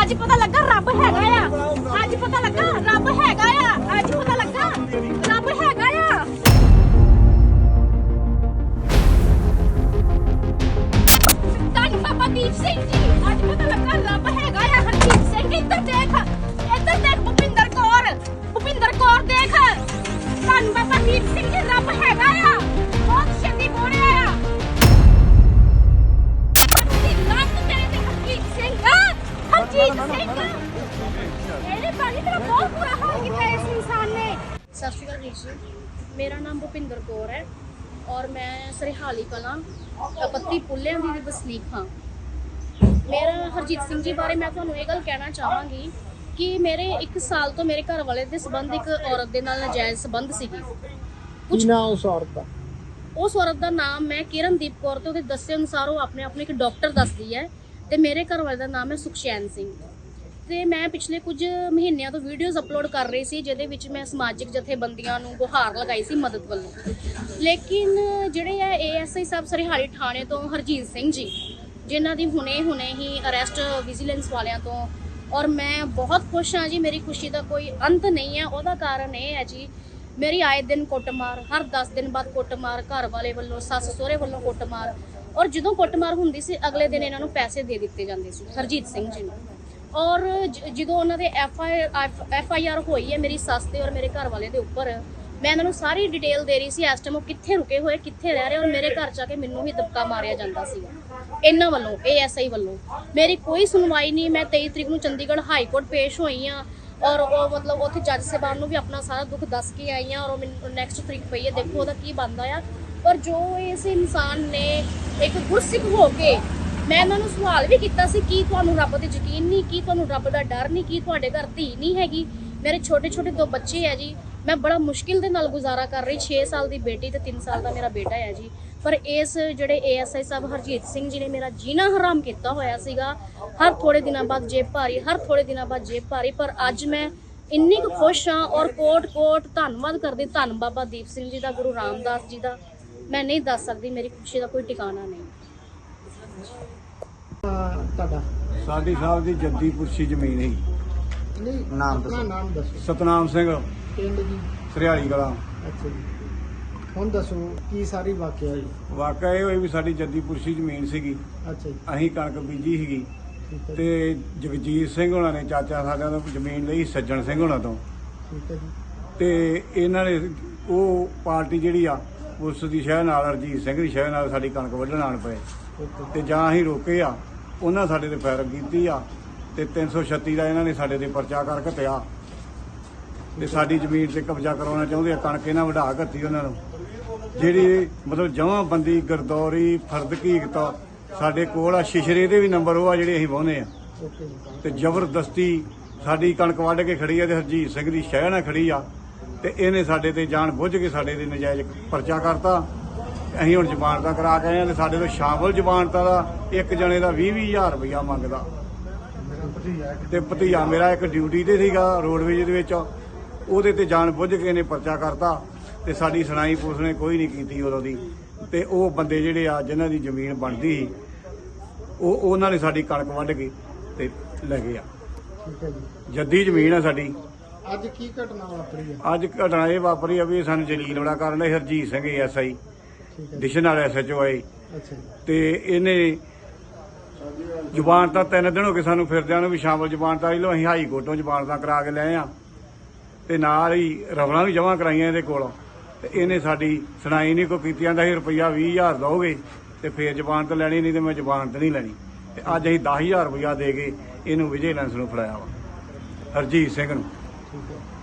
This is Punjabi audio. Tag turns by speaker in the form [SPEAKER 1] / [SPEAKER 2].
[SPEAKER 1] ਅੱਜ ਪਤਾ ਲੱਗਾ ਰੱਬ ਹੈਗਾ ਆ ਅੱਜ ਪਤਾ ਲੱਗਾ ਰੱਬ ਹੈਗਾ ਆ ਅੱਜ ਪਤਾ ਲੱਗਾ ਰੱਬ ਹੈਗਾ ਆ ਧੰਨ ਬਾਬਾ ਦੀਪ ਸਿੰਘ ਜੀ ਅੱਜ ਪਤਾ ਲੱਗਾ ਰੱਬ ਹੈਗਾ ਆ ਹਰਜੀਤ ਸਿੰਘ ਇੱਧਰ ਦੇਖ ਇੱਧਰ ਦੇਖ ਭੁਪਿੰਦਰ ਕੌਰ ਭੁਪਿੰਦਰ ਕੌਰ ਦੇਖ ਧੰਨ ਬਾਬਾ ਦੀਪ ਸਿੰਘ ਜੀ ਇਹਨੇ ਪਾਣੀ ਤੇਰਾ ਬਹੁਤ ਬੁਰਾ ਹਾਲ ਕੀਤਾ ਇਸ ਇਨਸਾਨ ਨੇ
[SPEAKER 2] ਸਤਿ ਸ਼੍ਰੀ ਅਕਾਲ ਵੀਰ ਜੀ। ਮੇਰਾ ਨਾਮ ਭੁਪਿੰਦਰ ਕੌਰ ਹੈ ਔਰ ਮੈਂ ਸਰਹਾਲੀ ਕਲਾਂ ਪੱਤੀ ਪੁੱਲਿਆਂ ਦੀ ਵਸਨੀਕ ਹਾਂ। ਮੇਰਾ ਹਰਜੀਤ ਸਿੰਘ ਜੀ ਬਾਰੇ ਮੈਂ ਤੁਹਾਨੂੰ ਇਹ ਗੱਲ ਕਹਿਣਾ ਚਾਹਾਂਗੀ ਕਿ ਮੇਰੇ 1 ਸਾਲ ਤੋਂ ਮੇਰੇ ਘਰ ਵਾਲੇ ਦੇ ਸੰਬੰਧ ਇੱਕ ਔਰਤ ਦੇ ਨਾਲ ਨਾਜਾਇਜ਼ ਸੰਬੰਧ ਸੀਗੇ।
[SPEAKER 3] ਕੀ ਨਾਂ ਉਸ ਔਰਤ ਦਾ?
[SPEAKER 2] ਉਸ ਔਰਤ ਦਾ ਨਾਮ ਮੈਂ ਕਿਰਨਦੀਪ ਕੌਰ ਤੇ ਉਹਦੇ ਦੱਸੇ ਅਨੁਸਾਰ ਉਹ ਆਪਣੇ ਆਪ ਨੂੰ ਇੱਕ ਡਾਕਟਰ ਦੱਸਦੀ ਹੈ ਤੇ ਮੇਰੇ ਘਰ ਵਾਲੇ ਦਾ ਨਾਮ ਹੈ ਸੁਖਸ਼ੈਨ ਸਿੰਘ। ਤੇ ਮੈਂ ਪਿਛਲੇ ਕੁਝ ਮਹੀਨਿਆਂ ਤੋਂ ਵੀਡੀਓਜ਼ ਅਪਲੋਡ ਕਰ ਰਹੀ ਸੀ, ਜਿਹਦੇ ਵਿੱਚ ਮੈਂ ਸਮਾਜਿਕ ਜਥੇਬੰਦੀਆਂ ਨੂੰ ਗੁਹਾਰ ਲਗਾਈ ਸੀ ਮਦਦ ਵੱਲੋਂ। ਲੇਕਿਨ ਜਿਹੜੇ ਆ ਏਐਸਆਈ ਸਾਹਿਬ ਸਰਹਾਲੀ ਥਾਣੇ ਤੋਂ ਹਰਜੀਤ ਸਿੰਘ ਜੀ, ਜਿਨ੍ਹਾਂ ਦੀ ਹੁਣੇ ਹੁਣੇ ਹੀ ਅਰੈਸਟ ਵਿਜੀਲੈਂਸ ਵਾਲਿਆਂ ਤੋਂ, ਔਰ ਮੈਂ ਬਹੁਤ ਖੁਸ਼ ਹਾਂ ਜੀ, ਮੇਰੀ ਖੁਸ਼ੀ ਦਾ ਕੋਈ ਅੰਤ ਨਹੀਂ ਹੈ। ਉਹਦਾ ਕਾਰਨ ਇਹ ਹੈ ਜੀ, ਮੇਰੀ ਆਏ ਦਿਨ ਕੁੱਟਮਾਰ, ਹਰ 10 ਦਿਨ ਬਾਅਦ ਕੁੱਟਮਾਰ, ਘਰ ਵਾਲੇ ਵੱਲੋਂ, ਸੱਸ ਸਹੁਰੇ ਵੱਲੋਂ ਕੁੱਟਮਾਰ ਔਰ ਜਦੋਂ ਕੁੱਟਮਾਰ ਹੁੰਦੀ ਸੀ, ਅਗਲੇ ਦਿਨ ਇਹਨਾਂ ਨੂੰ ਪੈਸੇ ਦੇ ਦਿੱਤੇ ਜਾਂਦੇ ਸੀ, ਹਰਜੀਤ ਸਿੰਘ ਜੀ ਨੂੰ। ਔਰ ਜ- ਜਦੋਂ ਉਹਨਾਂ ਦੇ F I F I R ਹੋਈ ਹੈ ਮੇਰੀ ਸੱਸ ਤੇ ਔਰ ਮੇਰੇ ਘਰ ਵਾਲੇ ਦੇ ਉੱਪਰ, ਮੈਂ ਇਹਨਾਂ ਨੂੰ ਸਾਰੀ ਡਿਟੇਲ ਦੇ ਰਹੀ ਸੀ ਇਸ ਟਾਈਮ ਉਹ ਕਿੱਥੇ ਰੁਕੇ ਹੋਏ, ਕਿੱਥੇ ਰਹਿ ਰਹੇ ਔਰ ਮੇਰੇ ਘਰ ਚ ਆ ਕੇ ਮੈਨੂੰ ਹੀ ਦਬਕਾ ਮਾਰਿਆ ਜਾਂਦਾ ਸੀ। ਇਹਨਾਂ ਵੱਲੋਂ ਏਐਸਆਈ ਵੱਲੋਂ। ਮੇਰੀ ਕੋਈ ਸੁਣਵਾਈ ਨਹੀਂ, ਮੈਂ 23 ਤਰੀਕ ਨੂੰ ਚੰਡੀਗੜ੍ਹ ਹਾਈ ਕੋਰਟ ਪੇਸ਼ ਹੋਈ ਆ ਔਰ ਉਹ ਮਤਲਬ ਉੱਥੇ ਜੱਜ ਸਾਹਿਬਾਨ ਨੂੰ ਵੀ ਆਪਣਾ ਸਾਰਾ ਦੁੱਖ ਦੱਸ ਕੇ ਆਈ ਆ ਔਰ ਉਹ ਮੈਨੂੰ ਨੈਕਸਟ ਤਰੀਕ ਪਈ ਹੈ, ਦੇਖੋ ਉਹਦਾ ਕੀ ਬਣਦਾ ਆ। ਪਰ ਜੋ ਇਸ ਇਨਸਾਨ ਨੇ ਇੱਕ ਗੁਰਸਿੱਖ ਹੋ ਕੇ ਮੈਂ ਉਹਨਾਂ ਨੂੰ ਸਵਾਲ ਵੀ ਕੀਤਾ ਸੀ, ਕੀ ਤੁਹਾਨੂੰ ਰੱਬ ਤੇ ਯਕੀਨ ਨਹੀਂ, ਕੀ ਤੁਹਾਨੂੰ ਰੱਬ ਦਾ ਡਰ ਨਹੀਂ, ਕੀ ਤੁਹਾਡੇ ਘਰ ਧੀ ਨਹੀਂ ਹੈਗੀ? ਮੇਰੇ ਛੋਟੇ ਛੋਟੇ ਦੋ ਬੱਚੇ ਹੈ ਜੀ। ਮੈਂ ਬੜਾ ਮੁਸ਼ਕਿਲ ਦੇ ਨਾਲ ਗੁਜ਼ਾਰਾ ਕਰ ਰਹੀ 6 ਸਾਲ ਦੀ ਬੇਟੀ ਤੇ 3 ਸਾਲ ਦਾ ਮੇਰਾ ਬੇਟਾ ਹੈ ਜੀ। ਪਰ ਇਸ ਜਿਹੜੇ ਏਐਸਆਈ ਸਾਹਿਬ ਹਰਜੀਤ ਸਿੰਘ ਜੀ ਨੇ ਮੇਰਾ ਜੀਣਾ ਹਰਾਮ ਕੀਤਾ ਹੋਇਆ ਸੀਗਾ। ਹਰ ਥੋੜੇ ਦਿਨਾਂ ਬਾਅਦ ਜੇਬ ਭਾਰੀ, ਹਰ ਥੋੜੇ ਦਿਨਾਂ ਬਾਅਦ ਜੇਬ ਭਾਰੀ। ਪਰ ਅੱਜ ਮੈਂ ਇੰਨੀ ਕੁ ਖੁਸ਼ ਹਾਂ ਔਰ ਕੋਟ ਕੋਟ ਧੰਨਵਾਦ ਕਰਦੀ ਧੰਨ ਬਾਬਾ ਦੀਪ ਸਿੰਘ ਜੀ ਦਾ, ਗੁਰੂ ਰਾਮਦਾਸ ਜੀ ਦਾ। ਮੈਂ ਨਹੀਂ ਦੱਸ ਸਕਦੀ ਮੇਰੀ ਖੁਸ਼ੀ ਦਾ ਕੋਈ ਟਿਕਾਣਾ ਨਹੀਂ।
[SPEAKER 3] ਤੁਹਾਡਾ?
[SPEAKER 4] ਸਾਡੀ ਸਾਹਿਬ ਦੀ ਜੱਦੀ ਪੁਰਸ਼ੀ ਜ਼ਮੀਨ ਹੈ।
[SPEAKER 3] ਨਹੀਂ
[SPEAKER 4] ਨਾਮ
[SPEAKER 3] ਆਪਣਾ ਨਾਮ ਦੱਸੋ।
[SPEAKER 4] ਸਤਨਾਮ ਸਿੰਘ।
[SPEAKER 3] ਪਿੰਡ ਜੀ।
[SPEAKER 4] ਸਰਿਆਲੀ ਕਲਾਂ।
[SPEAKER 3] ਅੱਛਾ ਜੀ। ਹੁਣ ਦੱਸੋ ਕੀ ਸਾਰੀ ਵਾਕਿਆ ਜੀ?
[SPEAKER 4] ਵਾਕਿਆ ਇਹ ਹੋਈ ਵੀ ਸਾਡੀ ਜੱਦੀ ਪੁਰਸ਼ੀ ਜ਼ਮੀਨ ਸੀਗੀ।
[SPEAKER 3] ਅੱਛਾ ਜੀ।
[SPEAKER 4] ਅਸੀਂ ਕਣਕ ਬੀਜੀ ਸੀਗੀ।
[SPEAKER 3] ਠੀਕ ਹੈ ਜੀ।
[SPEAKER 4] ਤੇ ਜਗਜੀਤ ਸਿੰਘ ਉਹਨਾਂ ਨੇ ਚਾਚਾ ਸਾਡਿਆਂ ਤੋਂ ਜ਼ਮੀਨ ਲਈ ਸੱਜਣ ਸਿੰਘ ਉਹਨਾਂ ਤੋਂ।
[SPEAKER 3] ਠੀਕ ਹੈ ਜੀ।
[SPEAKER 4] ਤੇ ਇਹਨਾਂ ਨੇ ਉਹ ਪਾਰਟੀ ਜਿਹੜੀ ਆ ਉਸ ਦੀ ਸ਼ਹਿ ਨਾਲ, ਅਰਜੀਤ ਸਿੰਘ ਦੀ ਸ਼ਹਿ ਨਾਲ ਸਾਡੀ ਕਣਕ ਵੱਢਣ ਆਣ ਪਏ।
[SPEAKER 3] ਓਕੇ
[SPEAKER 4] ਤੇ ਜਾਂ ਅਸੀਂ ਰੋਕੇ ਆ, ਉਹਨਾਂ ਸਾਡੇ ਤੇ ਫਾਇਰਿੰਗ ਕੀਤੀ ਆ, ਤੇ 336 ਦਾ ਇਹਨਾਂ ਨੇ ਸਾਡੇ ਤੇ ਪਰਚਾ ਕਰ ਘਤਿਆ ਤੇ ਸਾਡੀ ਜ਼ਮੀਨ ਤੇ ਕਬਜ਼ਾ ਕਰਾਉਣਾ ਚਾਹੁੰਦੇ ਆ, ਕਣਕ ਇਹਨਾਂ ਵਢਾ ਘੱਤੀ ਉਹਨਾਂ ਨੂੰ। ਜਿਹੜੀ ਮਤਲਬ ਜਮਾਂ ਬੰਦੀ, ਗਰਦੌਰੀ, ਫਰਦ ਕੀਕਤ ਸਾਡੇ ਕੋਲ ਆ, ਸ਼ਿਸ਼ਰੇ ਦੇ ਵੀ ਨੰਬਰ ਉਹ ਆ ਜਿਹੜੇ ਅਸੀਂ ਵਾਹੁੰਦੇ ਆ।
[SPEAKER 3] ਓਕੇ
[SPEAKER 4] ਤੇ ਜ਼ਬਰਦਸਤੀ ਸਾਡੀ ਕਣਕ ਵੱਢ ਕੇ ਖੜੀ ਆ ਤੇ ਹਰਜੀਤ ਸਿੰਘ ਦੀ ਸ਼ਹਿ ਨਾਲ ਖੜੀ ਆ। ਤੇ ਇਹਨੇ ਸਾਡੇ ਤੇ ਜਾਣ ਬੁੱਝ ਕੇ ਸਾਡੇ ਤੇ ਨਜਾਇਜ਼ ਪਰਚਾ ਕਰਤਾ। ਅਸੀਂ ਹੁਣ ਜ਼ਮਾਨਤਾਂ ਕਰਾ ਕੇ ਆਏ ਆ ਤੇ ਸਾਡੇ ਤੋਂ ਸ਼ਾਮਲ ਜ਼ਮਾਨਤਾਂ ਦਾ ਇੱਕ ਜਣੇ ਦਾ 20 20000 ਰੁਪਇਆ ਮੰਗਦਾ। ਤੇ ਭਤੀਆ ਮੇਰਾ ਇੱਕ ਡਿਊਟੀ ਤੇ ਸੀਗਾ ਰੋਡਵੇਜ ਦੇ ਵਿੱਚ। ਉਹਦੇ ਤੇ ਜਾਣ ਬੁੱਝ ਕੇ ਇਹਨੇ ਪਰਚਾ ਕਰਤਾ ਤੇ ਸਾਡੀ ਸੁਣਾਈ ਪੁਲਿਸ ਨੇ ਕੋਈ ਨਹੀਂ ਕੀਤੀ ਉਦੋਂ ਦੀ। ਤੇ ਉਹ ਬੰਦੇ ਜਿਹੜੇ ਆ ਜਿਨ੍ਹਾਂ ਦੀ ਜ਼ਮੀਨ ਬਣਦੀ ਸੀ ਉਹ ਉਹਨਾਂ ਨੇ ਸਾਡੀ ਕਣਕ ਵੱਢ ਕੇ ਤੇ ਲੈ ਗਏ ਆ।
[SPEAKER 3] ਹੈ
[SPEAKER 4] ਜੱਦੀ ਜ਼ਮੀਨ ਆ ਸਾਡੀ।
[SPEAKER 3] ਅੱਜ ਕੀ ਘਟਨਾ ਵਾਪਰੀ ਹੈ
[SPEAKER 4] ਅੱਜ ਘਟਨਾ ਇਹ ਵਾਪਰੀ ਆ ਵੀ ਸਾਨੂੰ ਜਲੀਲ ਬੜਾ ਕਰਨ ਲਈ ਹਰਜੀਤ ਸਿੰਘ ਐਸਆਈ
[SPEAKER 3] ਠੀਕ ਹੈ।
[SPEAKER 4] ਡਿਸ਼ਨ ਵਾਲਾ ਐਸਐਚਓ ਆਏ
[SPEAKER 3] ਅੱਛਾ ਜੀ।
[SPEAKER 4] ਤੇ ਇਹਨੇ ਜ਼ੁਬਾਨ ਤਾਂ ਤਿੰਨ ਦਿਨ ਹੋ ਗਏ ਸਾਨੂੰ ਫਿਰਦਿਆਂ ਨੂੰ ਵੀ ਸ਼ਾਮਲ ਜ਼ੁਬਾਨ ਤਾਂ ਲੋ ਅਸੀਂ ਹਾਈ ਕੋਰਟੋਂ ਜ਼ੁਬਾਨ ਤਾਂ ਕਰਾ ਕੇ ਲਏ ਆ। ਤੇ ਨਾਲ ਹੀ ਰਵਲਾਂ ਵੀ ਜਮ੍ਹਾਂ ਕਰਾਈਆਂ ਇਹਦੇ ਕੋਲ। ਤੇ ਇਹਨੇ ਸਾਡੀ ਸੁਣਾਈ ਨਹੀਂ ਕੋਈ ਕੀਤੀ ਜਾਂਦਾ ਸੀ ਰੁਪਈਆ 20000 ਦਓਗੇ ਤੇ ਫੇਰ ਜ਼ੁਬਾਨ ਤਾਂ ਲੈਣੀ ਨਹੀਂ ਤੇ ਮੈਂ ਜ਼ੁਬਾਨ ਤਾਂ ਨਹੀਂ ਲੈਣੀ। ਤੇ ਅੱਜ ਅਸੀਂ 10000 ਰੁਪਈਆ ਦੇ ਕੇ ਇਹਨੂੰ ਵਿਜੀਲੈਂਸ ਨੂੰ ਫੜਾਇਆ ਵਾ ਹਰਜੀਤ ਸਿੰਘ ਨੂੰ।
[SPEAKER 3] ਠੀਕ ਹੈ